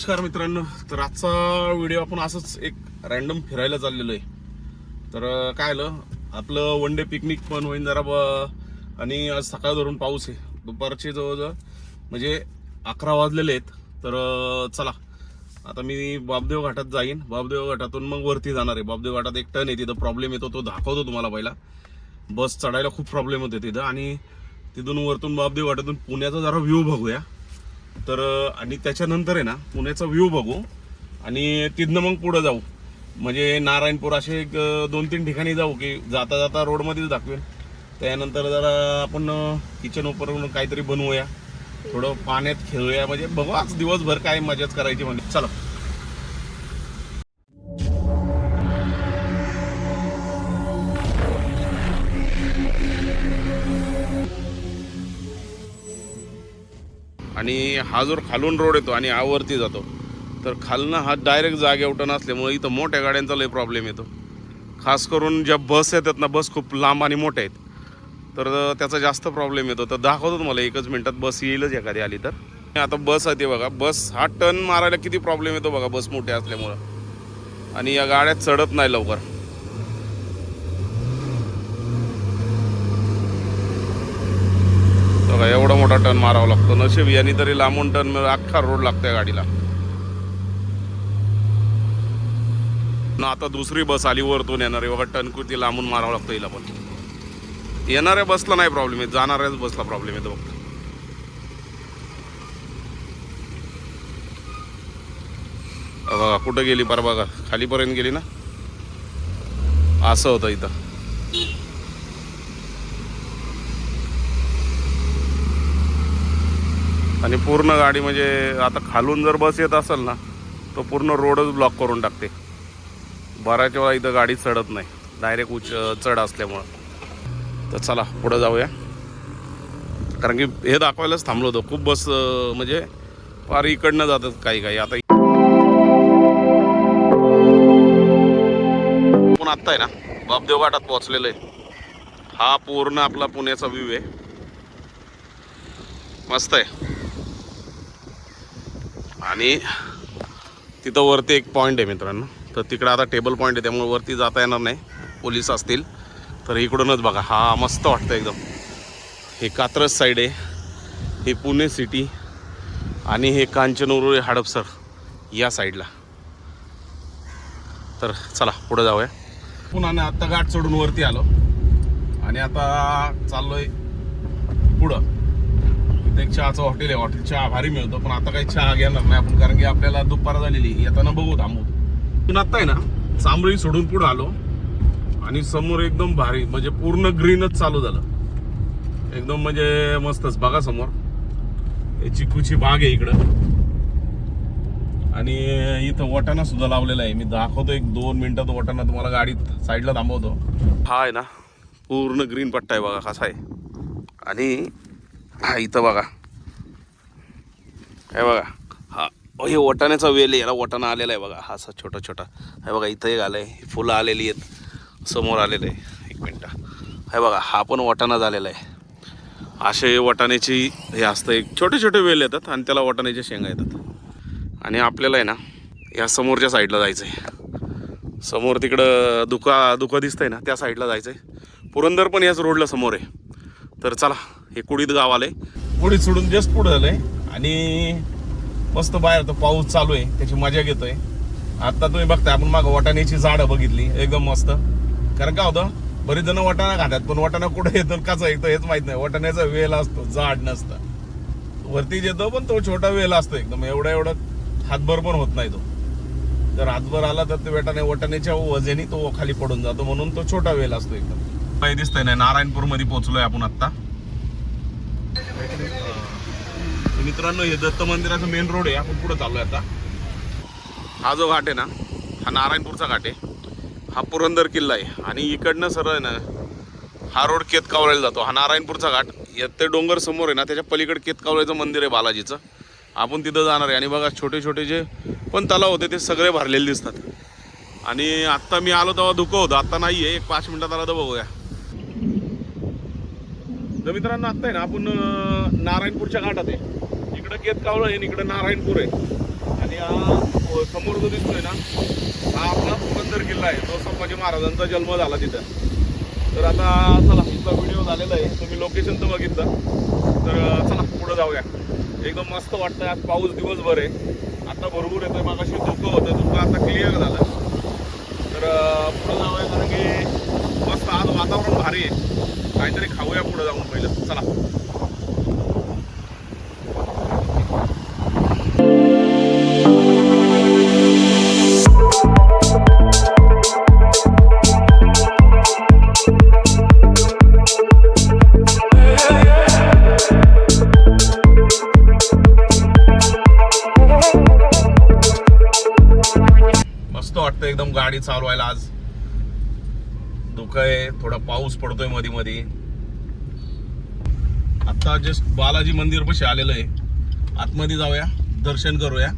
नमस्कार मित्रांनो. तर आजचा व्हिडिओ आपण असंच एक रॅन्डम फिरायला चाललेलो आहे. तर काय आलं? आपलं वन डे पिकनिक पण होईन जरा ब- आणि आज सकाळ धरून पाऊस आहे. दुपारचे जवळजवळ म्हणजे अकरा वाजलेले आहेत. तर चला. आता मी बाबदेव घाटात जाईन. बाबदेव घाटातून मग वरती जाणार आहे. बाबदेव घाटात एक टन आहे. तिथं प्रॉब्लेम येतो तो दाखवतो तुम्हाला पहिला. बस चढायला खूप प्रॉब्लेम होते तिथं. आणि तिथून वरतून बाबदेव घाटातून पुण्याचा जरा व्ह्यू बघूया. तर आणि त्याच्यानंतर आहे ना पुण्याचा व्ह्यू बघू आणि तिथनं मग पुढं जाऊ. म्हणजे नारायणपूर असे एक दोन तीन ठिकाणी जाऊ की जाता जाता रोडमध्येच दाखवेन. त्यानंतर जरा आपण किचन ओपर काहीतरी बनवूया. थोडं पाण्यात खेळूया. म्हणजे बघू आज दिवसभर काय मजाच करायची म्हणजे चला. आणि हा जो खालून रोड येतो आणि हा वरती जातो. तर खालनं हा डायरेक्ट जागेवटा नसल्यामुळे इथं मोठ्या गाड्यांचा लय प्रॉब्लेम येतो. खास करून ज्या बस येतात ना बस खूप लांब आणि मोठ्या आहेत. तर त्याचा जास्त प्रॉब्लेम येतो. तर दाखवतो तुम्हाला एकच मिनटात बस येईलच एखादी आली तर. आता बस आहे ते बघा. बस हा टर्न मारायला किती प्रॉब्लेम येतो बघा बस मोठ्या असल्यामुळं. आणि या गाड्या चढत नाही लवकर बघा टन टर्न मारावा लागतो. नशीब यांनी तरी लांबून टर्न अख्खा रोड लागतोय गाडीला. ना आता दुसरी बस आली वरतून येणार. आहे बघा टर्न कुठे लांबून मारावं लागतं हिला पण. येणाऱ्या बसला नाही प्रॉब्लेम आहे जाणाऱ्याच बसला प्रॉब्लेम येतो फक्त. बघा कुठं गेली? पर बघा खालीपर्यंत गेली ना? असं होतं इथं. आणि पूर्ण गाडी म्हणजे आता खालून जर बस येत असेल ना तो पूर्ण रोडच ब्लॉक करून टाकते. बऱ्याच वेळा इथं गाडी चढत नाही. डायरेक्ट उच चढ असल्यामुळं. तर चला पुढं जाऊया. कारण की हे दाखवायलाच थांबलो होतो. खूप बस म्हणजे फार इकडनं जातात काही काही. आता पण आत्ता आहे ना बापदेव घाटात पोहोचलेलं आहे. हा पूर्ण आपला पुण्याचा व्ह्यू आहे. मस्त आहे. आणि तिथं वरती एक पॉईंट आहे मित्रांनो. तर तिकडं आता टेबल पॉईंट आहे त्यामुळे वरती जाता येणार नाही. पोलीस असतील. तर इकडूनच बघा. हा मस्त वाटतं एकदम. हे कात्रज साईड आहे. हे पुणे सिटी आणि हे कांचनउरुळे हडपसर या साईडला तर चला पुढं जाऊया. पुन्हा आत्ता गाठ चढून वरती आलो. आणि आता चाललोय पुढं. इथे एक चहाचं हॉटेल आहे हॉटेल चहा भारी मिळतो पण आता काही चहा घेणार नाही आपण कारण की आपल्याला दुपार झालेली येताना बघू थांबू. पण आता आहे ना चांबळी सोडून पुढे आलो आणि समोर एकदम भारी म्हणजे पूर्ण ग्रीनच चालू झालं. एकदम म्हणजे मस्तच बघा समोर. चिकूची बाग आहे इकडं. आणि इथं वटाणा सुद्धा लावलेला आहे. मी दाखवतो एक दोन मिनिटात वटाणा तुम्हाला गाडीत साईडला थांबवतो. हा आहे ना पूर्ण ग्रीन पट्टा आहे बघा कसा आहे. आणि हा इथं बघा. हे बघा. हा हे वटाण्याचा वेल आहे याला वटाणा आलेला आहे बघा. हा असा छोटा छोटा हे बघा इथं एक आहे फुलं आलेली आहेत. समोर आलेलं आहे. एक मिनटं. हे बघा हा पण वटाणा झालेला आहे. असे वटाण्याची हे असतं एक छोटे छोटे वेल येतात आणि त्याला वटाण्याच्या शेंगा येतात. आणि आपल्याला आहे ना या समोरच्या साईडला जायचं आहे समोर तिकडं दुका दुका दिसतंय ना त्या साईडला जायचं आहे पुरंदर पण याच रोडला समोर आहे. तर चला हे कुडीत गाव आलंय. कुडीत सोडून जस्ट पुढे आलंय. आणि मस्त बाहेर तो पाऊस चालू आहे त्याची मजा घेतोय. आता तुम्ही बघताय आपण मागं वाटाण्याची झाडं बघितली एकदम मस्त. कारण काय होतं बरेच जण वाटाणा खातात पण वाटाणा कुठे येतो कसा येतो हेच माहीत नाही. वाटाण्याचा वेल असतो झाड नसतं. वरती येतो पण तो छोटा वेल असतो एकदम. एवढा एवढा हातभर पण होत नाही तो. जर हातभर आला तर ते वेटाने वटाण्याच्या वजेने तो खाली पडून जातो म्हणून तो छोटा वेल असतो एकदम. दिसतंय नाही नारायणपूरमध्ये पोहोचलोय आपण आता. मित्रांनो हे दत्त मंदिराचं मेन रोड आहे. आपण पुढे चाललोय आता. हा जो घाट आहे ना हा नारायणपूरचा घाट आहे. हा पुरंदर किल्ला आहे. आणि इकडनं सरळ आहे ना हा रोड केतकावळ्याला जातो. हा नारायणपूरचा घाट. या ते डोंगर समोर आहे ना त्याच्या पलीकडे केतकावळ्याचं मंदिर आहे बालाजीचं. आपण तिथं जाणार आहे. आणि बघा छोटे छोटे जे पण तलाव होते ते सगळे भरलेले दिसतात. आणि आत्ता मी आलो तेव्हा धुकं होतं. आत्ता नाही आहे एक पाच मिनटात आला तर बघूया. तर मित्रांनो आत्ता आहे ना आपण नारायणपूरच्या घाटात आहे. इकडं केतकावळ आहे आणि इकडं नारायणपूर आहे. आणि हा समोर जो दिसतोय ना हा आपला पुरंदर किल्ला आहे. तो संभाजी महाराजांचा जन्म झाला तिथं. तर आता चला इथला व्हिडिओ झालेला आहे. तुम्ही लोकेशन तर बघितलं. तर चला पुढं जाऊया. एकदम मस्त वाटतं आज पाऊस दिवसभर आहे. आता भरपूर येतोय. अशी धुकं होतं. धुकं आता क्लिअर झालं. तर पुढं जाऊया. कारण की मस्त आज वातावरण भारी आहे. काहीतरी खाऊया पुढे जाऊन पहिलं. चला. मस्त वाटतं एकदम गाडी चालवायला आज. धुकं आहे थोडा पाऊस पडतोयमध्ये मध्ये आता जस्ट बालाजी मंदिर पशी आलेलं आहे. आतमध्ये जाऊया दर्शन करूया.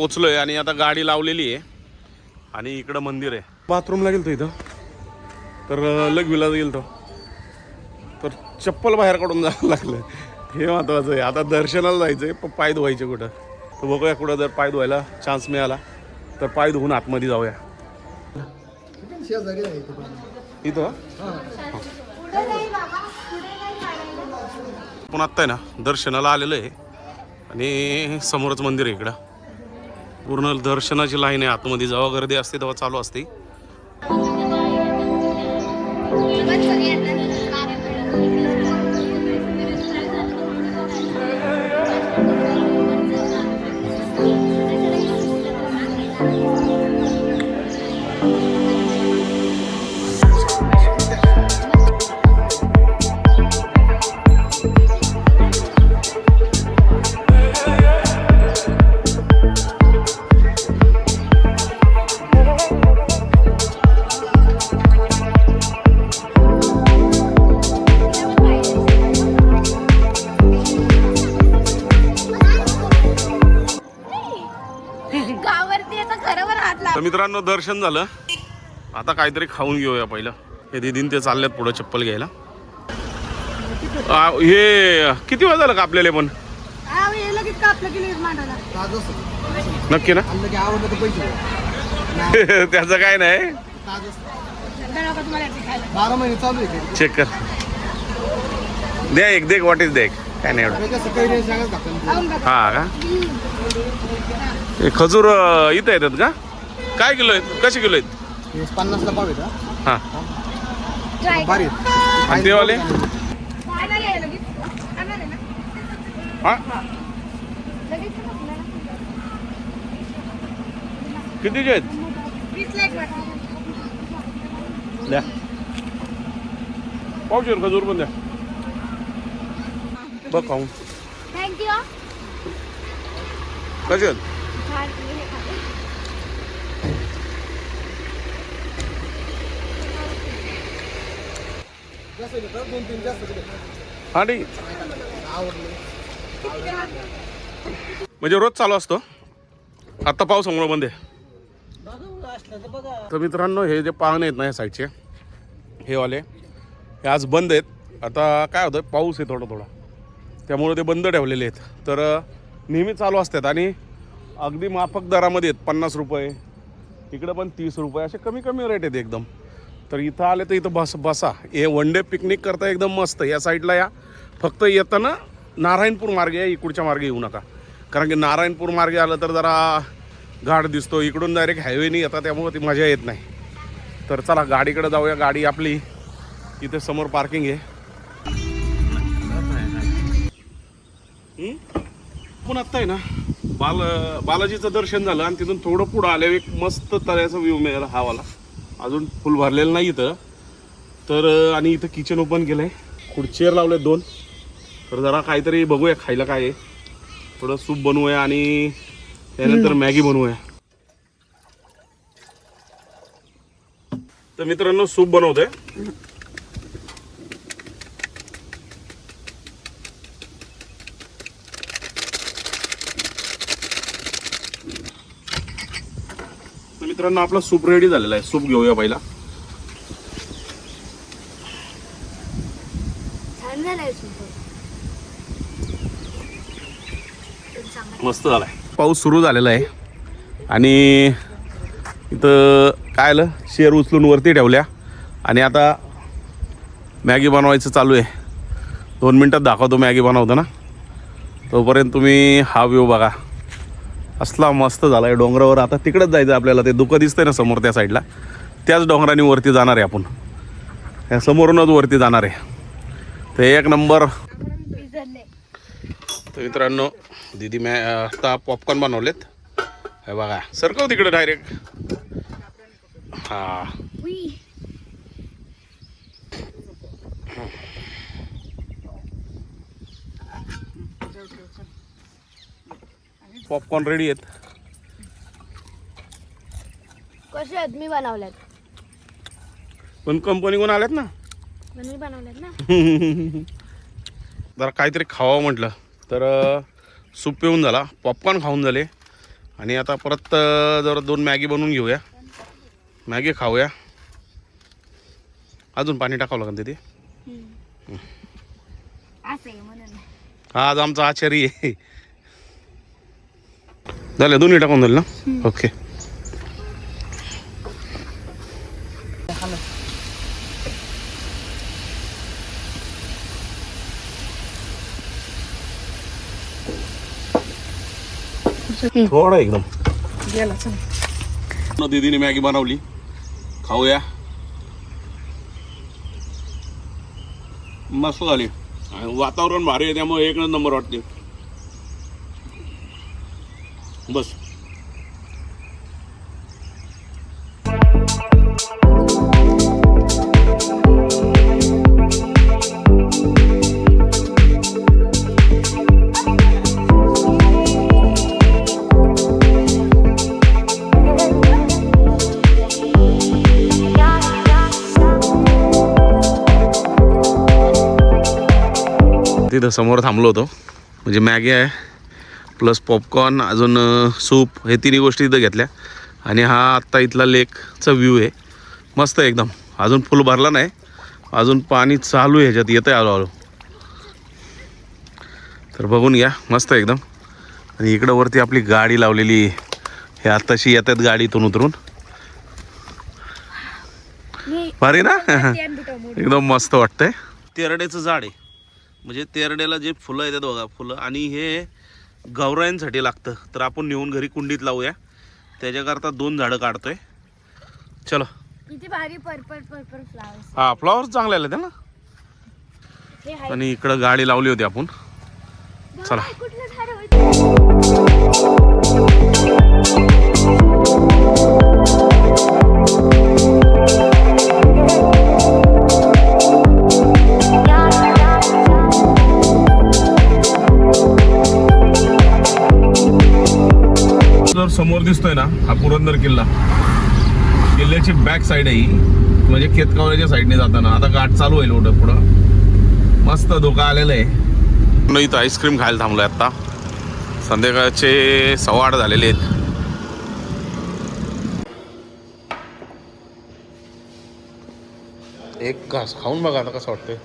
पोचलो पोचलोय आणि आता गाडी लावलेली आहे. आणि इकडं मंदिर आहे. बाथरूमला गेलतो इथं. तर लघवीला गेलतो. तर चप्पल बाहेर काढून जावं लागलं हे महत्वाचं आहे. आता दर्शनाला जायचं आहे पण पाय धुवायचे कुठं? तर बघूया कुठं जर पाय धुवायला चान्स मिळाला तर पाय धुवून आतमध्ये जाऊया. इथं? पण आत्ता आहे ना दर्शनाला आलेलं आहे. आणि समोरच मंदिर आहे इकडं. पूर्ण दर्शनाची लाईन आहे. आतमध्ये जेव्हा गर्दी असते तेव्हा चालू असते. गावावरती आता खरोबर हात लाव. तर मित्रांनो दर्शन झालं. आता काहीतरी खाऊन घेऊया पहिलं. हे दिदीन ते चालल्यात पुढं चप्पल घ्यायला. आ, हे किती वाज झालं का आपल्याला पण. नक्की ना? द्या. त्याचं काय नाही. बारा महिने चालू आहे. चेक कर. द्या एक देख वाट इज देख काय नाही एवढं? हा का? हे खजूर इथं येतात का? काय किलो आहेत? कसे किलो आहेत? पन्नासला पाव येतं हा. Try भारी आहेत. आणि ते वाले खायला ये लगेच. आणणार आहे ना? हा. लगेच का आपल्याला? कितीचे आहेत. द्या. पावशेर खजूर पण द्या. बघ. खाऊन आहेत छान. हे ठीक. म्हणजे रोज चालू असतो. आता पावसामुळे बंद आहे. तर मित्रांनो हे जे पाहुणे आहेत ना या साईडचे हे वाले हे आज बंद आहेत. आता काय होतं पाऊस आहे थोडा थोडा. त्यामुळे ते बंद ठेवलेले आहेत. तर नेहमी चालू असतात आणि अगदी माफक दरामध्ये आहेत पन्नास रुपये इकडं पण तीस रुपये असे कमी कमी रेट आहेत एकदम. तर इथं आले तर इथं बस बसा. हे वन डे पिकनिक करता एकदम मस्त. या साईडला या. फक्त येताना नारायणपूर मार्गे या इकडच्या मार्गे येऊ नका. कारण की नारायणपूर मार्गे आलं तर जरा घाट दिसतो. इकडून डायरेक्ट हायवेने येतात त्यामुळे ती मजा येत नाही. तर चला गाडीकडे जाऊया. गाडी आपली. इथे समोर पार्किंग आहे. हं? पण आत्ता आहे ना बाल बालाजीचं दर्शन झालं आणि तिथून थोडं पुढं आल्यावर एक मस्त तऱ्याचा व्ह्यू मिळाला हा वाला अजून फुल भरलेलं नाही इथं. तर आणि इथं किचन ओपन केलं आहे खुर्चीवर लावले दोन. तर जरा काहीतरी बघूया खायला काय आहे. थोडं सूप बनवूया आणि त्यानंतर मॅगी बनवूया. तर मित्रांनो सूप बनवतोय. मित्रांनो आपला सूप रेडी झालेला आहे. सूप घेऊया पहिला. मस्त झालाय. पाऊस सुरू झालेला आहे. आणि इथं काय आलं? शेर उचलून वरती ठेवल्या. आणि आता मॅगी बनवायचं चालू आहे. दोन मिनटात दाखवतो मॅगी बनवतो ना तोपर्यंत तुम्ही हा व्ह्यू बघा. असला मस्त झाला आहे डोंगरावर. आता तिकडंच जायचं आपल्याला. ते दुःख दिसतंय ना समोर त्या साईडला. त्याच डोंगराने वरती जाणार आहे आपण. या समोरूनच वरती जाणार आहे. तर एक नंबर. तर मित्रांनो दीदी मॅ आता पॉपकॉर्न बनवलेत. हे बघा सरकव तिकडे डायरेक्ट हा. पॉपकॉर्न रेडी आहेत. कसे आहेत? मी बनवल्यात पण कंपनीकडून आल्यात ना? मी बनवल्यात ना. जरा काहीतरी खावं म्हटलं तर सूप पिऊन झाला पॉपकॉर्न खाऊन झाले. आणि आता परत जरा दोन मॅगी बनवून घेऊया. मॅगी खाऊया. अजून पाणी टाकावं लागेल तिथे. हा आज आमचा आचारी आहे. झालं दोन्ही टाकून झालं ना? ओके. थोडा एकदम. न दीदीने मॅगी बनवली. खाऊया. मस्त झाली. आणि वातावरण भारी आहे त्यामुळे एक नंबर वाटते. बस. तिथं समोर थांबलो होतो. म्हणजे मॅगी आहे. प्लस पॉपकॉर्न अजून सूप हे तिन्ही गोष्टी इथं घेतल्या. आणि हा आत्ता इथला लेकचा व्ह्यू आहे. मस्त आहे एकदम. अजून फुल भरला नाही. अजून पाणी चालू आहे ह्याच्यात. येतं आहे हळूहळू. तर बघून घ्या. मस्त आहे एकदम. आणि इकडं वरती आपली गाडी लावलेली. हे आत्ताशी येतात गाडीतून उतरून. भारी ना? एकदम मस्त वाटतंय. तेरड्याचं झाड आहे. म्हणजे तेरड्याला जे फुलं येतात बघा फुलं. आणि हे गौरायांसाठी लागतं. तर आपण नेऊन घरी कुंडीत लावूया. त्याच्याकरता दोन झाडं काढतोय. चलो. किती भारी पर्पल पर्पल फ्लावर्स हा फ्लॉवर चांगले आले ना? आणि इकडं गाडी लावली होती आपण. चला. समोर दिसतोय ना हा पुरंदर किल्ला. किल्ल्याची बॅक साईड आहे ही. म्हणजे खेतकावऱ्याच्या साईडने जाताना. आता गाठ चालू होईल एवढं पुढं. मस्त धोका आलेला आहे. इथं आईस्क्रीम खायला थांबलोय आता. संध्याकाळचे सव्वा आठ झालेले आहेत. एक घास खाऊन बघा आता कसं वाटतंय.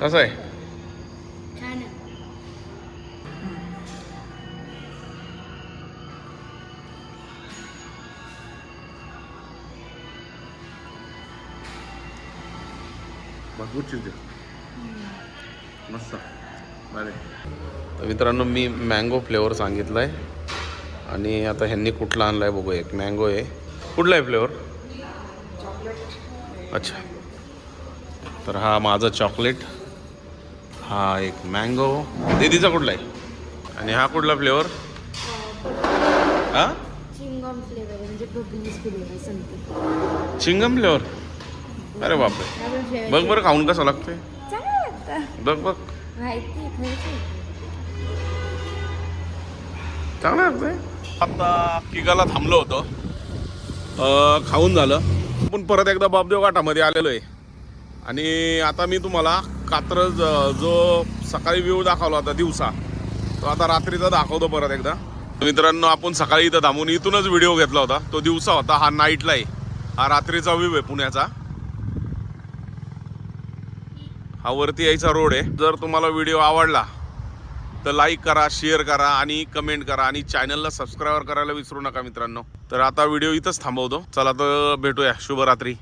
कसं आहे. भरपूर चीज मस्त. बरे तर मित्रांनो मी मँगो फ्लेवर सांगितलं आहे आणि आता ह्यांनी कुठला आणला आहे बघू एक. मँगो आहे. कुठला आहे फ्लेवर अच्छा. तर हा माझा चॉकलेट हा एक मँगो दीदीचा कुठला आहे? आणि हा कुठला फ्लेवर हा? चिंगम फ्लेवर म्हणजे चिंगम फ्लेवर अरे बापरे. बघ बरं खाऊन कसं लागतंय. बघ बघ. चांगलं लागतंय. आता किगाला थांबलो होतो. खाऊन झालं. आपण परत एकदा बापदेव घाटामध्ये आलेलो आहे आणि आता मी तुम्हाला कात्रज जो सकाळी व्ह्यू दाखवला होता दिवसा तो आता रात्रीचा दाखवतो परत एकदा. मित्रांनो आपण सकाळी इथं थांबून इथूनच व्हिडिओ घेतला होता. तो दिवसा होता हा नाईटला आहे. हा रात्रीचा व्ह्यू आहे पुण्याचा. हा वरती यायचा रोड आहे. जर तुम्हाला व्हिडिओ आवडला तर लाईक करा शेअर करा आणि कमेंट करा आणि चॅनलला सबस्क्राईब करायला विसरू नका मित्रांनो. तर आता व्हिडिओ इथंच थांबवतो. चला तर भेटूया. शुभरात्री.